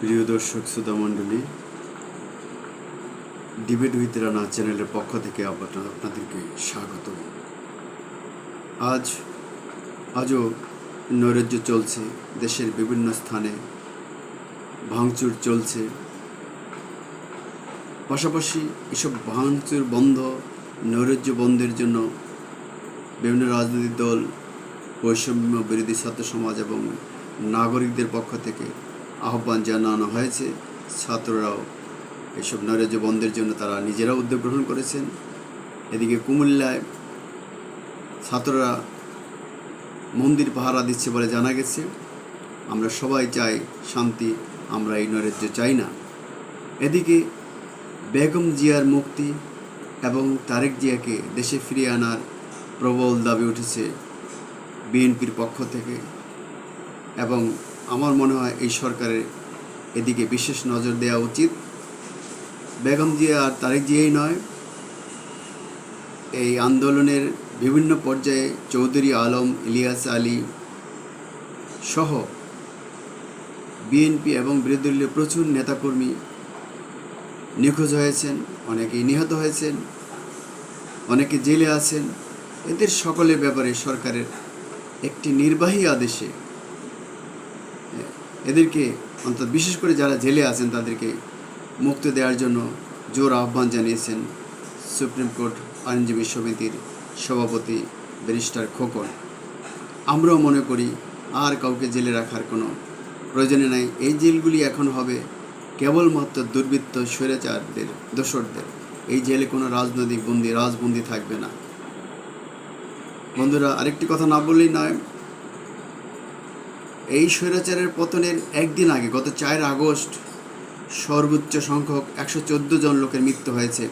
প্রিয় দর্শক, শ্রোতা মণ্ডলী ডিবেট উইথ রানা চ্যানেলের পক্ষ থেকে আপনাদেরকে স্বাগত। আজ আজও নৈরাজ্য চলছে, দেশের বিভিন্ন স্থানে ভাঙচুর চলছে। পাশাপাশি এসব ভাঙচুর বন্ধ, নৈরাজ্য বন্ধের জন্য বিভিন্ন রাজনৈতিক দল, বৈষম্য বিরোধী ছাত্র সমাজ এবং নাগরিকদের পক্ষ থেকে আহ্বান জানানো হয়েছে। ছাত্ররাও এসব নৈরাজ্য বন্ধের জন্য তারা নিজেরা উদ্যোগ গ্রহণ করেছেন। এদিকে কুমিল্লায় ছাত্ররা মন্দির পাহারা দিচ্ছে বলে জানা গেছে। আমরা সবাই চাই শান্তি, আমরা এই নৈরাজ্য চাই না। এদিকে বেগম জিয়ার মুক্তি এবং তারেক জিয়াকে দেশে ফিরিয়ে আনার প্রবল দাবি উঠেছে বিএনপির পক্ষ থেকে এবং আমার মনে হয় এই সরকারের এদিকে বিশেষ নজর দেওয়া উচিত। বেগম জিয়া আর তারেক জিয়াই নয়, এই আন্দোলনের বিভিন্ন পর্যায়ে চৌধুরী আলম, ইলিয়াস আলী সহ বিএনপি এবং বিরোধী দলীয় প্রচুর নেতাকর্মী নিখোঁজ হয়েছেন, অনেকেই নিহত হয়েছেন, অনেকে জেলে আছেন। এদের সকলের ব্যাপারে সরকারের একটি নির্বাহী আদেশে এদেরকে অন্তত বিশেষ করে যারা জেলে আছেন, তাদেরকে মুক্তি দেওয়ার জন্য জোর আহ্বান জানিয়েছেন সুপ্রিম কোর্ট আইনজীবী সমিতির সভাপতি ব্যারিস্টার খোকন। আমরাও মনে করি আর কাউকে জেলে রাখার কোনো প্রয়োজনে নাই। এই জেলগুলি এখন হবে কেবলমাত্র দুর্বৃত্ত স্বৈরাচারদের দোসরদের এই জেলে কোনো রাজনৈতিক বন্দি, রাজবন্দি থাকবে না। বন্ধুরা, আরেকটি কথা না বললেই নয় এই স্বৈরাচারের পতনের একদিন আগে, গত চার আগস্ট, সর্বোচ্চ সংখ্যক একশো চোদ্দ জন লোকের মৃত্যু হয়েছে।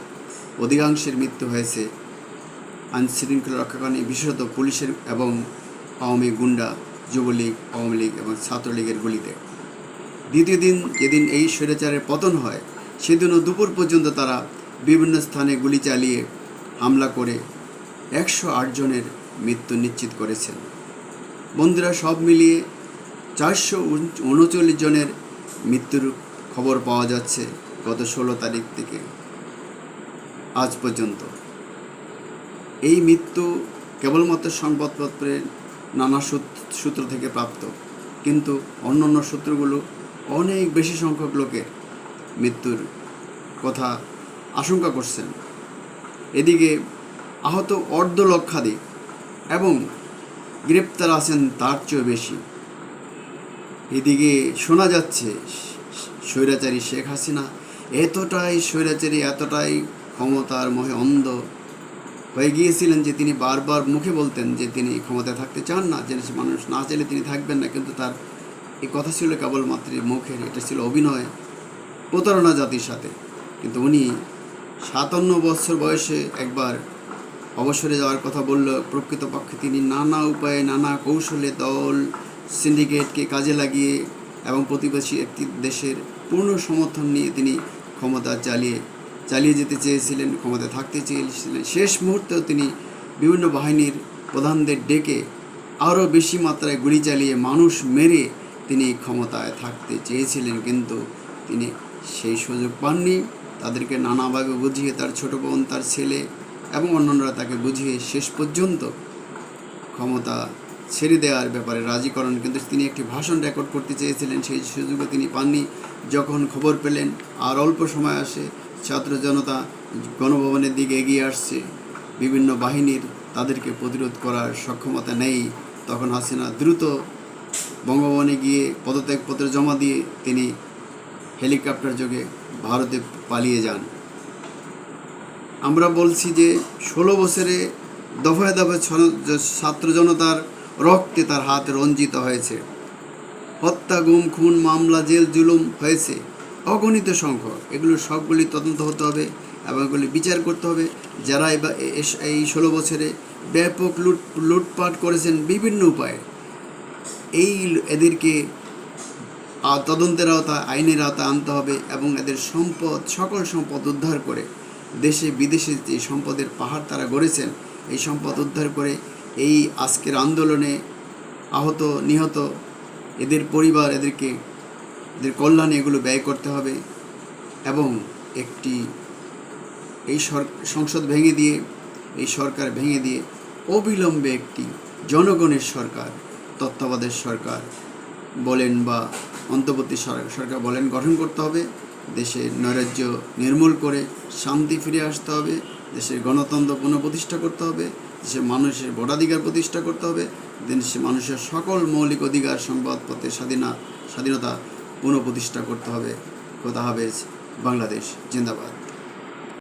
অধিকাংশের মৃত্যু হয়েছে আইন শৃঙ্খলা রক্ষাকারী বিশেষত পুলিশের এবং আওয়ামী গুন্ডা, যুবলীগ, আওয়ামী লীগ এবং ছাত্রলীগের গুলিতে। দ্বিতীয় দিন যেদিন এই স্বৈরাচারের পতন হয়, সেদিনও দুপুর পর্যন্ত তারা বিভিন্ন স্থানে গুলি চালিয়ে হামলা করে একশো আট জনের মৃত্যু নিশ্চিত করেছেন। বন্ধুরা, সব মিলিয়ে চারশো উনচল্লিশ জনের মৃত্যুর খবর পাওয়া যাচ্ছে গত ষোলো তারিখ থেকে। আজ পর্যন্ত। এই মৃত্যু কেবলমাত্র সংবাদপত্রের নানা সূত্র থেকে প্রাপ্ত। কিন্তু অন্য অন্য সূত্রগুলো অনেক বেশি সংখ্যক লোকের মৃত্যুর কথা আশঙ্কা করছেন। এদিকে আহত অর্ধ লক্ষাধিক এবং গ্রেপ্তার আছেন তার চেয়েও বেশি। এদিকে শোনা যাচ্ছে, স্বৈরাচারী শেখ হাসিনা এতটাই স্বৈরাচারী, এতটাই ক্ষমতার মহে অন্ধ হয়ে গিয়েছিলেন যে তিনি বারবার মুখে বলতেন যে তিনি ক্ষমতায় থাকতে চান না, যে মানুষ না চাইলে তিনি থাকবেন না। কিন্তু তার এই কথা ছিল কেবলমাত্র মুখের, এটা ছিল অভিনয় প্রতারণা জাতির সাথে। কিন্তু উনি সাতান্ন বছর বয়সে একবার অবসরে যাওয়ার কথা বলল, প্রকৃতপক্ষে তিনি নানা উপায়ে নানা কৌশলে দল সিন্ডিকেটকে কাজে লাগিয়ে এবং প্রতিবেশী একটি দেশের পূর্ণ সমর্থন নিয়ে তিনি ক্ষমতা চালিয়ে চালিয়ে যেতে চেয়েছিলেন, ক্ষমতায় থাকতে চেয়েছিলেন। শেষ মুহূর্তেও তিনি বিভিন্ন বাহিনীর প্রধানদের ডেকে আরও বেশি মাত্রায় গুলি চালিয়ে মানুষ মেরে তিনি ক্ষমতায় থাকতে চেয়েছিলেন, কিন্তু তিনি সেই সুযোগ পাননি। তাদেরকে নানাভাবে বুঝিয়ে তার ছোট বোন, তার ছেলে এবং অন্যান্যরা তাকে বুঝিয়ে শেষ পর্যন্ত ক্ষমতা ছেড়ে দেওয়ার ব্যাপারে রাজি করেন, কিন্তু তিনি একটি ভাষণ রেকর্ড করতে চেয়েছিলেন, সেই সুযোগও তিনি পাননি। যখন খবর পেলেন, আর অল্প সময় আসে, ছাত্র জনতা গণভবনের দিকে এগিয়ে আসছে। বিভিন্ন বাহিনীর তাদেরকে প্রতিরোধ করার সক্ষমতা নেই। তখন হাসিনা দ্রুত বঙ্গভবনে গিয়ে পদত্যাগপত্র জমা দিয়ে তিনি হেলিকপ্টার যোগে ভারতে পালিয়ে যান। আমরা বলছি যে, ষোলো বছরে দফায় দফায় ছাত্র জনতার রক্তে তার হাত রঞ্জিত হয়েছে। হত্যা, গুম, খুন, মামলা, জেল, জুলুম হয়েছে। অগণিত সংখ্যক। এগুলো সবগুলি তদন্ত হতে হবে এবং এগুলি বিচার করতে হবে। যারা এবার এই ষোলো বছরে ব্যাপক লুট, লুটপাট করেছেন বিভিন্ন উপায়ে। এই এদেরকে তদন্তের আওতা, আইনের আওতা আনতে হবে এবং এদের সম্পদ, সকল সম্পদ উদ্ধার করে দেশে বিদেশে যে সম্পদের পাহাড় তারা গড়েছেন, এই সম্পদ উদ্ধার করে এই আজকের আন্দোলনে আহত, নিহত এদের পরিবার, এদেরকে, এদের কল্যাণে এগুলো ব্যয় করতে হবে এবং একটি এই সংসদ ভেঙে দিয়ে, এই সরকার ভেঙে দিয়ে অবিলম্বে একটি জনগণের সরকার, তত্ত্বাবধায়ক সরকার বলেন বা অন্তর্বর্তী সর- সরকার বলেন গঠন করতে হবে। দেশের নৈরাজ্য নির্মূল করে শান্তি ফিরে আসতে হবে। দেশের গণতন্ত্র পুনঃপ্রতিষ্ঠা করতে হবে। দেশের মানুষের ভোটাধিকার প্রতিষ্ঠা করতে হবে দেন সে মানুষের সকল মৌলিক অধিকার সংবাদপত্রের স্বাধীনা, স্বাধীনতা পুনঃপ্রতিষ্ঠা করতে হবে। কথা হবে বাংলাদেশ, জিন্দাবাদ।